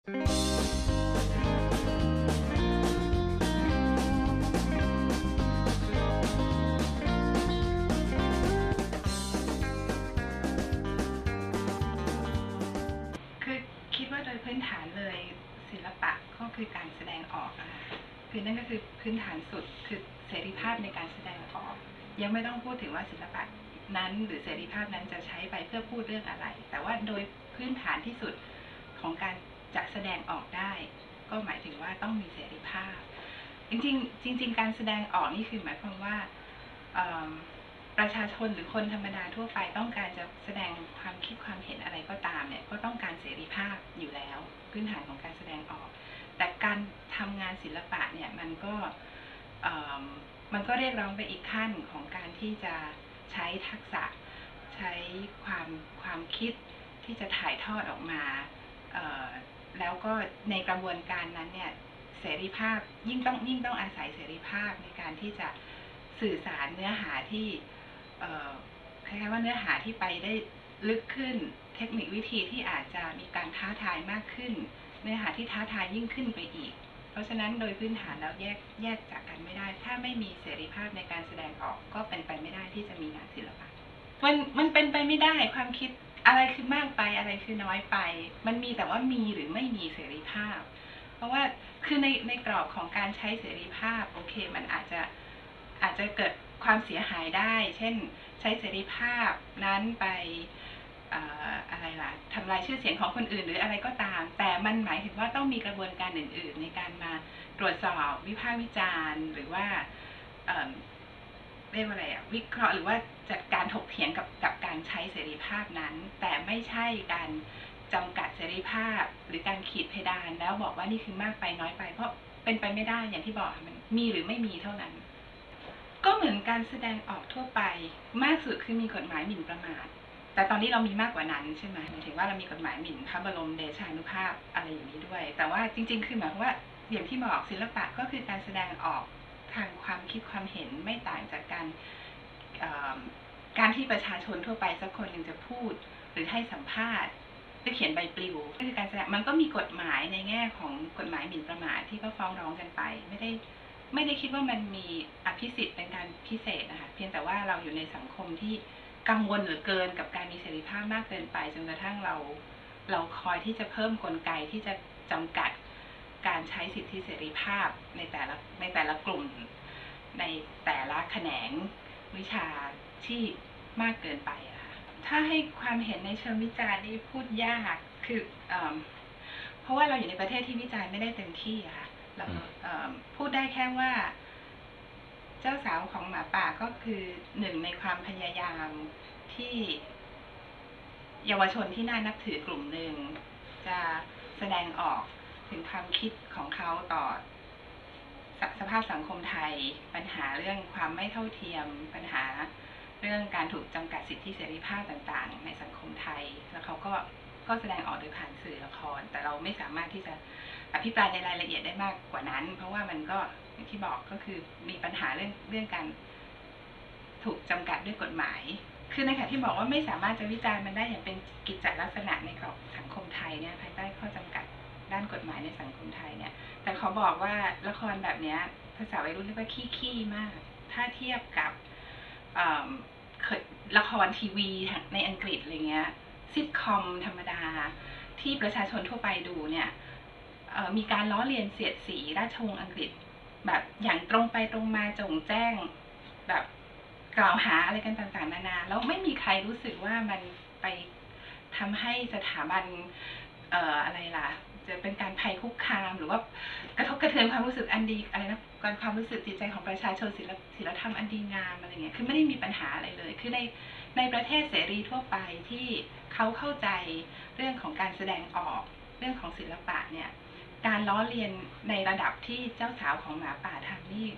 คือคิดว่าโดยพื้นฐานเลยศิลปะก็คือการแสดงออกนะคะคือนั่นก็คือพื้นฐานสุดคือเสรีภาพในการแสดงออก ยังไม่ต้องพูดถึงว่าศิลปะนั้นหรือเสรีภาพนั้นจะใช้ไปเพื่อพูดเรื่องอะไร แต่ว่าโดยพื้นฐานที่สุดของการ จะแสดงออกได้ ก็หมายถึงว่าต้องมีเสรีภาพ จริงๆจริง ๆ การแสดงออกนี่คือหมายความว่าประชาชนหรือคนธรรมดาทั่วไปต้องการจะแสดงความคิดความเห็นอะไรก็ตามเนี่ยก็ต้องการเสรีภาพอยู่แล้ว พื้นฐานของการแสดงออก แต่การทำงานศิลปะเนี่ยมันก็มันก็เรียกร้องไปอีกขั้นของการที่จะใช้ทักษะ ใช้ความความคิดที่จะถ่ายทอดออกมา แล้วก็ในกระบวนการนั้นเนี่ยเสรีภาพยิ่งต้องยิ่งต้องอาศัยเสรีภาพในการที่จะสื่อสารเนื้อหาที่เอ่อคล้ายๆว่าเนื้อหาที่ไปได้ลึกขึ้น เทคนิควิธีที่อาจจะมีการท้าทายมากขึ้น เนื้อหาที่ท้าทายยิ่งขึ้นไปอีก เพราะฉะนั้นโดยพื้นฐานแล้วแยกแยกจากกันไม่ได้ ถ้าไม่มีเสรีภาพในการแสดงออกก็เป็นไปไม่ได้ที่จะมีงานศิลปะมันมันเป็นไปไม่ได้ความคิด อะไรคือมากไปอะไรคือน้อยไป มันมีแต่ว่ามีหรือไม่มีเสรีภาพ เพราะว่าคือในในกรอบของการใช้เสรีภาพ โอเค มันอาจจะอาจจะเกิดความเสียหายได้ เช่น ใช้เสรีภาพนั้นไปเอ่ออะไรล่ะทำลายชื่อเสียงของคนอื่นหรืออะไรก็ตาม แต่มันหมายถึงว่าต้องมีกระบวนการอื่น ๆ ในการมาตรวจสอบวิพากษ์วิจารณ์ หรือว่า เรียกว่าอะไรอะวิเคราะห์หรือว่าจัดการถกเถียงกับกับการใช้เสรีภาพนั้น แต่ไม่ใช่การจำกัดเสรีภาพ หรือการขีดเพดาน แล้วบอกว่านี่คือมากไปน้อยไป เพราะเป็นไปไม่ได้อย่างที่บอกมันมีหรือไม่มีเท่านั้น ก็เหมือนการแสดงออกทั่วไป มากสุดคือมีกฎหมายหมิ่นประมาทแต่ตอนนี้เรามีมากกว่านั้นใช่ไหมหมายถึงว่าเรามีกฎหมายหมิ่นพระบรมเดชานุภาพอะไรอย่างนี้ด้วย แต่ว่าจริง ๆ คือหมายความว่าอย่างที่บอกศิลปะก็คือการแสดงออก ทางความคิดความเห็นไม่ต่างจากการการที่ประชาชนทั่วไปสักคนหนึ่งจะพูด หรือให้สัมภาษณ์หรือเขียนใบปลิวก็คือการแสดงมันก็มีกฎหมายในแง่ของกฎหมายหมิ่นประมาทที่ก็ฟ้องร้องกันไป ไม่ได้ไม่ได้คิดว่ามันมีอภิสิทธิ์เป็นการพิเศษนะคะเพียงแต่ว่าเราอยู่ในสังคมที่กังวลเหลือเกินกับการมีเสรีภาพมากเกินไปจนกระทั่งเรา เราคอยที่จะเพิ่มกลไกที่จะจำกัด การใช้สิทธิเสรีภาพในแต่ละในแต่ละกลุ่ม ในแต่ละแขนงวิชาที่มากเกินไปอะค่ะถ้าให้ความเห็นในเชิงวิจารณ์นี่พูดยากคือเอมเพราะว่าเราอยู่ในประเทศที่วิจารณ์ไม่ได้เต็มที่อะค่ะเราเอิ่มพูดได้แค่ว่าเจ้าสาวของหมาป่าก็คือหนึ่งในความพยายามที่เยาวชนที่น่านับถือกลุ่มหนึ่งจะแสดงออก ถึงความคิดของเขาต่อสสภาพสังคมไทย ปัญหาเรื่องความไม่เท่าเทียม ปัญหาเรื่องการถูกจำกัดสิทธิเสรีภาพต่างๆ ในสังคมไทย แล้วเขาก็ก็แสดงออกโดยผ่านสื่อละคร แต่เราไม่สามารถที่จะอภิปรายในรายละเอียดได้มากกว่านั้น เพราะว่ามันก็อย่างที่บอกก็คือมีปัญหาเรื่องเรื่องการถูกจำกัดด้วยกฎหมาย คือในขณะที่บอกว่าไม่สามารถจะวิจารณ์มันได้อย่างเป็นกิจจลักษณะในกรอบสังคมไทยเนี่ยภายใต้ข้อจำกัด ด้านกฎหมายในสังคมไทยเนี่ย แต่เขาบอกว่าละครแบบเนี้ย ภาษาวัยรุ่นเรียกว่าขี้ขี้มาก ถ้าเทียบกับละครทีวีในอังกฤษอะไรเงี้ยซิทคอมธรรมดา ที่ประชาชนทั่วไปดูเนี่ยมีการล้อเลียนเสียดสีราชวงศ์อังกฤษ แบบอย่างตรงไปตรงมาจงแจ้ง แบบกล่าวหาอะไรกันต่างๆ นานา แล้วไม่มีใครรู้สึกว่ามันไปทำให้สถาบันอออะไรล่ะ จะเป็นการภัยคุกคาม หรือว่ากระทบกระเทือนความรู้สึกอันดีอะไรนะการความรู้สึกจิตใจของประชาชนศิลศิลธรรมอันดีงามอะไรเงี้ยคือไม่ได้มีปัญหาอะไรเลย คือในในประเทศเสรีทั่วไปที่เขาเข้าใจเรื่องของการแสดงออกเรื่องของศิลปะเนี่ย การล้อเลียนในระดับที่เจ้าสาวของหมาป่าทำนี่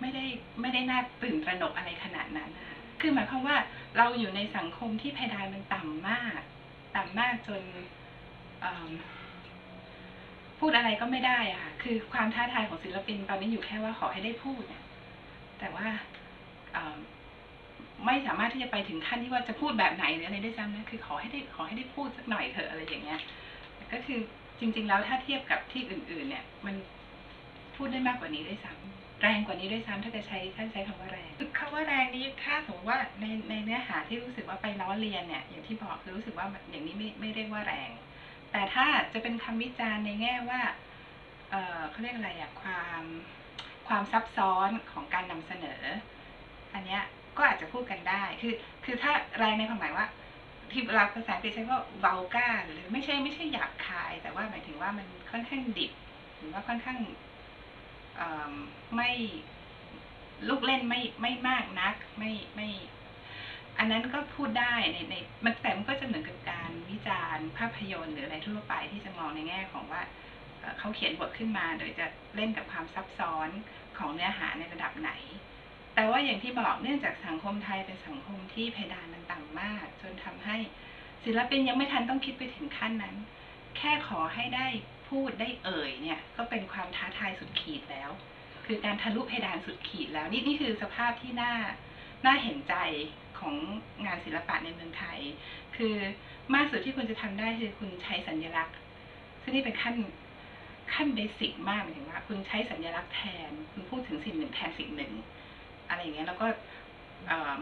ไม่ได้ไม่ได้น่าตื่นตระหนกอะไรขนาดนั้นนะคะคือหมายความว่าเราอยู่ในสังคมที่เพดานมันต่ำมาก ต่ำมากจนอ พูดอะไรก็ไม่ได้อะค่ะ คือความท้าทายของศิลปินตอนนี้อยู่แค่ว่าขอให้ได้พูดเนี่ยแต่ว่าไม่สามารถที่จะไปถึงขั้นที่ว่าจะพูดแบบไหนหรืออะไรได้ซ้ำนะ คือขอให้ได้ขอให้ได้พูดสักหน่อยเถอะอะไรอย่างเงี้ย ก็คือจริง ๆ แล้วถ้าเทียบกับที่อื่น ๆ เนี่ย มันพูดได้มากกว่านี้ได้ซ้ำแรงกว่านี้ด้วยซ้ำถ้าจะใช้ถ้านใช้คำว่าแรงคำว่าแรงนี้ถ้าสมมติว่าในในเนื้อหาที่รู้สึกว่าไปล้อเลียนเนี่ยอย่างที่บอกคือรู้สึกว่าอย่างนี้ไม่ไม่เรียกว่าแรง แต่ถ้าจะเป็นคำวิจารณ์ในแง่ว่าเออเขาเรียกอะไรอะความความซับซ้อนของการนำเสนอ อันเนี้ยก็อาจจะพูดกันได้ คือ คือถ้าแรงในความหมายว่า ที่เราภาษาอังกฤษใช้ว่าเบาก้าหรือไม่ใช่ไม่ใช่หยาบคาย แต่ว่าหมายถึงว่ามันค่อนข้างดิบ หรือว่าค่อนข้างไม่ลูกเล่นไม่ไม่มากนัก ไม่ไม่ อันนั้นก็พูดได้ในในมันแต่มันก็จะเหมือนกับการวิจารณ์ภาพยนตร์หรืออะไรทั่วไปที่จะมองในแง่ของว่าเขาเขียนบทขึ้นมาโดยจะเล่นกับความซับซ้อนของเนื้อหาในระดับไหน แต่ว่าอย่างที่บอกเนื่องจากสังคมไทยเป็นสังคมที่เพดานมันต่ำมาก จนทำให้ศิลปินยังไม่ทันต้องคิดไปถึงขั้นนั้น แค่ขอให้ได้พูดได้เอ่ยเนี่ยก็เป็นความท้าทายสุดขีดแล้ว คือการทะลุเพดานสุดขีดแล้วนี่นี่คือสภาพที่น่าน่าเห็นใจ ของงานศิลปะในเมืองไทย คือมากสุดที่คุณจะทำได้คือคุณใช้สัญลักษณ์ ซึ่งนี่เป็นขั้นขั้นเบสิกมากหมายถึงว่า คุณใช้สัญลักษณ์แทน คุณพูดถึงสิ่งหนึ่งแทนสิ่งหนึ่ง อะไรอย่างเงี้ยแล้วก็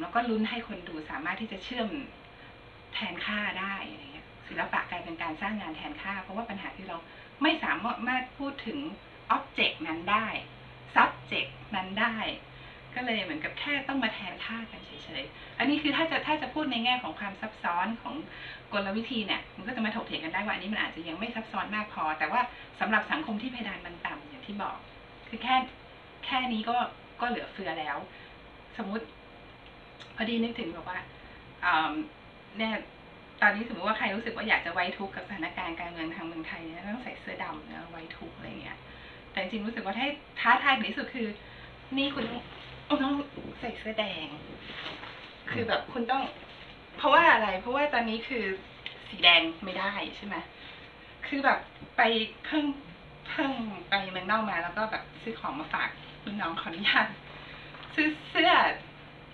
แล้วก็ลุ้นให้คนดูสามารถที่จะเชื่อมแทนค่าได้อะไรเงี้ยศิลปะกลายเป็นการสร้างงานแทนค่า เพราะว่าปัญหาที่เราไม่สามารถพูดถึงอ็อบเจกต์นั้นได้ subject นั้นได้ ก็เลยเหมือนกับแค่ต้องมาแทนค่ากันเฉยๆ อันนี้คือถ้าจะถ้าจะพูดในแง่ของความซับซ้อนของกลวิธีเนี่ย มันก็จะมาถกเถียงกันได้ว่าอันนี้มันอาจจะยังไม่ซับซ้อนมากพอ แต่ว่าสำหรับสังคมที่เพดานมันต่ำอย่างที่บอก คือแค่แค่นี้ก็ก็เหลือเฟือแล้ว สมมุติ พอดีนึกถึงแบบว่าเนี่ยตอนนี้สมมติว่าใครรู้สึกว่าอยากจะไว้ทุกข์กับสถานการณ์การเมืองทางเมืองไทยเนี่ยต้องใส่เสื้อดำนะไว้ทุกข์อะไรเงี้ย แต่จริงรู้สึกว่าถ้าท้าทายที่สุดคือ นี่คุณ ต้องใส่เสื้อแดง คือแบบคุณต้อง เพราะว่าอะไร เพราะว่าตอนนี้คือสีแดงไม่ได้ใช่ไหมคือแบบไปเพิ่งเพิ่งไปเมืองนอกมาแล้วก็แบบซื้อของมาฝากคุณน้องขออนุญาตซื้อเสื้อ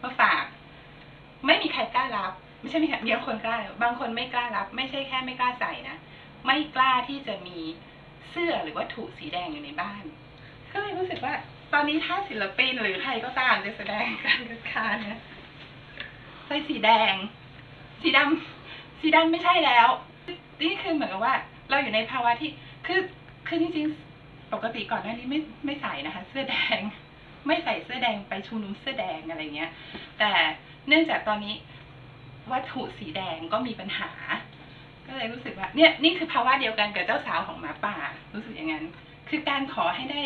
มาฝาก ไม่มีใครกล้ารับ ไม่ใช่มีมียคนกล้าบางคนไม่กล้ารับ ไม่ใช่แค่ไม่กล้าใส่นะไม่กล้าที่จะมีเสื้อหรือวัตถุสีแดงอยู่ในบ้าน ก็เลยรู้สึกว่า ตอนนี้ถ้าศิลปินหรือใครก็ตามจะแสดงการกระคาเนี่ยใส่สีแดง สีดำสีดำไม่ใช่แล้ว นี่คือเหมือนกับว่า เราอยู่ในภาวะที่คือคือจริงๆปกติก่อนหน้านี้ไม่ไม่ใส่นะคะ เสื้อแดง ไม่ใส่เสื้อแดงไปชุมนุมเสื้อแดงอะไรเงี้ย แต่เนื่องจากตอนนี้วัตถุสีแดงก็มีปัญหา ก็เลยรู้สึกว่า เนี่ยนี่คือภาวะเดียวกันกับเจ้าสาวของหมาป่า รู้สึกอย่างนั้น คือการขอให้ได้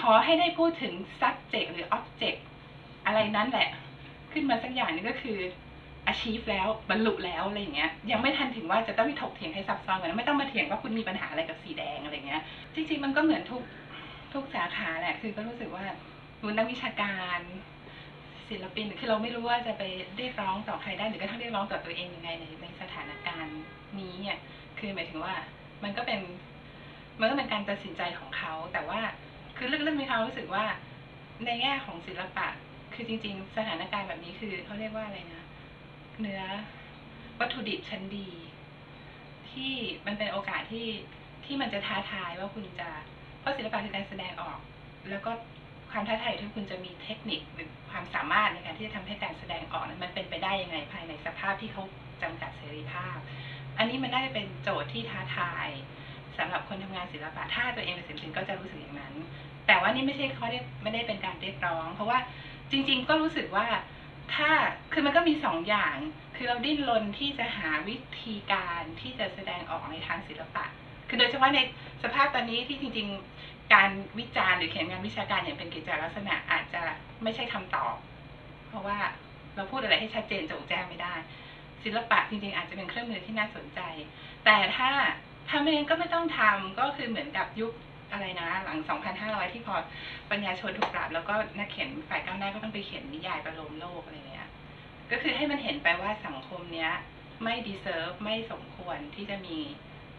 ขอให้ได้พูดถึง subject หรือ object อะไรนั้นแหละ ขึ้นมาสักอย่างนึงก็คือ achieve แล้วบรรลุแล้วอะไรอย่างเงี้ย ยังไม่ทันถึงว่าจะต้องมีถกเถียงให้ซับซ้อนกันไม่ต้องมาเถียงว่าคุณมีปัญหาอะไรกับสีแดงอะไรเงี้ย จริงๆมันก็เหมือนทุกทุกสาขาแหละ คือก็รู้สึกว่ารู้นักวิชาการศิลปินคือเราไม่รู้ว่าจะไปเรียกร้องต่อใครได้หรือก็ต้องเรียกร้องต่อตัวเองยังไงในในสถานการณ์นี้เนี่ยคือหมายถึงว่ามันก็เป็นมันก็เป็นการตัดสินใจของเขาแต่ว่า คือเรื่องเรื่องมีความรู้สึกว่า ในแง่ของศิลปะ คือจริง ๆ สถานการณ์แบบนี้คือเขาเรียกว่าอะไรนะ เนื้อวัตถุดิบชั้นดี ที่มันเป็นโอกาสที่ที่มันจะท้าทายว่าคุณจะ เพราะศิลปะคือการแสดงออก แล้วก็ความท้าทายที่คุณจะมีเทคนิคหรือความสามารถในการที่จะทำให้การแสดงออกนั้นมันเป็นไปได้ยังไงภายในสภาพที่เขาจำกัดเสรีภาพ อันนี้มันได้เป็นโจทย์ที่ท้าทาย สำหรับคนทำงานศิลปะถ้าตัวเองเป็นศิลปินก็จะรู้สึกอย่างนั้น แต่ว่านี่ไม่ใช่เรียกไม่ได้เป็นการเรียกร้อง เพราะว่าจริง ๆ ก็รู้สึกว่าถ้าคือมันก็มีสองอย่าง คือเราดิ้นรนที่จะหาวิธีการที่จะแสดงออกในทางศิลปะ คือโดยเฉพาะในสภาพตอนนี้ที่จริง ๆ การวิจารณ์หรือเขียนงานวิชาการอย่างเป็นกิจลักษณะอาจจะไม่ใช่คำตอบ เพราะว่าเราพูดอะไรให้ชัดเจนจงแจ้งไม่ได้ ศิลปะจริงๆ อาจจะเป็นเครื่องมือที่น่าสนใจ แต่ถ้า ทำเองก็ไม่ต้องทำก็คือเหมือนกับยุคอะไรนะ หลัง 2,500 ที่พอปัญญาชนถูกปราบ แล้วก็นักเขียนฝ่ายก้าวหน้าก็ต้องไปเขียนนิยายประโลมโลกอะไรเงี้ยก็คือให้มันเห็นไปว่าสังคมเนี้ยไม่ดีเซิร์ฟไม่สมควรที่จะมี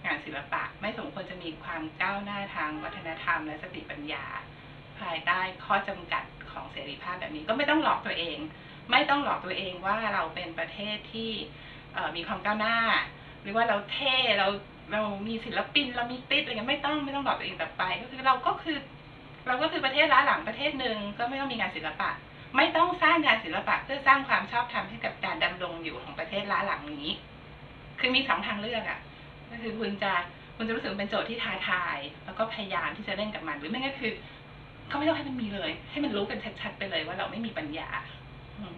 งานศิลปะ ไม่สมควรจะมีความก้าวหน้าทางวัฒนธรรมและสติปัญญา ภายใต้ข้อจำกัดของเสรีภาพแบบนี้ก็ไม่ต้องหลอกตัวเอง ไม่ต้องหลอกตัวเองว่าเราเป็นประเทศที่มีความก้าวหน้า หรือว่าเราเท่เรา เรามีศิลปินเรามีติดอะไรเงี้ยไม่ต้องไม่ต้องบอกตัวเองต่อไป ก็คือเราก็คือ เราก็คือประเทศล้าหลังประเทศหนึ่งก็ไม่ต้องมีงานศิลปะ ไม่ต้องสร้างงานศิลปะเพื่อสร้างความชอบธรรมให้กับการดำรงอยู่ของประเทศล้าหลังนี้ คือมีสองทางเลือกอะ่ะ ก็คือคุณจะคุณจะรู้สึกเป็นโจทย์ที่ท้าทาย แล้วก็พยายามที่จะเล่นกับมัน หรือไม่ก็คือ ก็ไม่ต้องให้มันมีเลย ให้มันรู้กันชัดๆไปเลยว่าเราไม่มีปัญญาอืม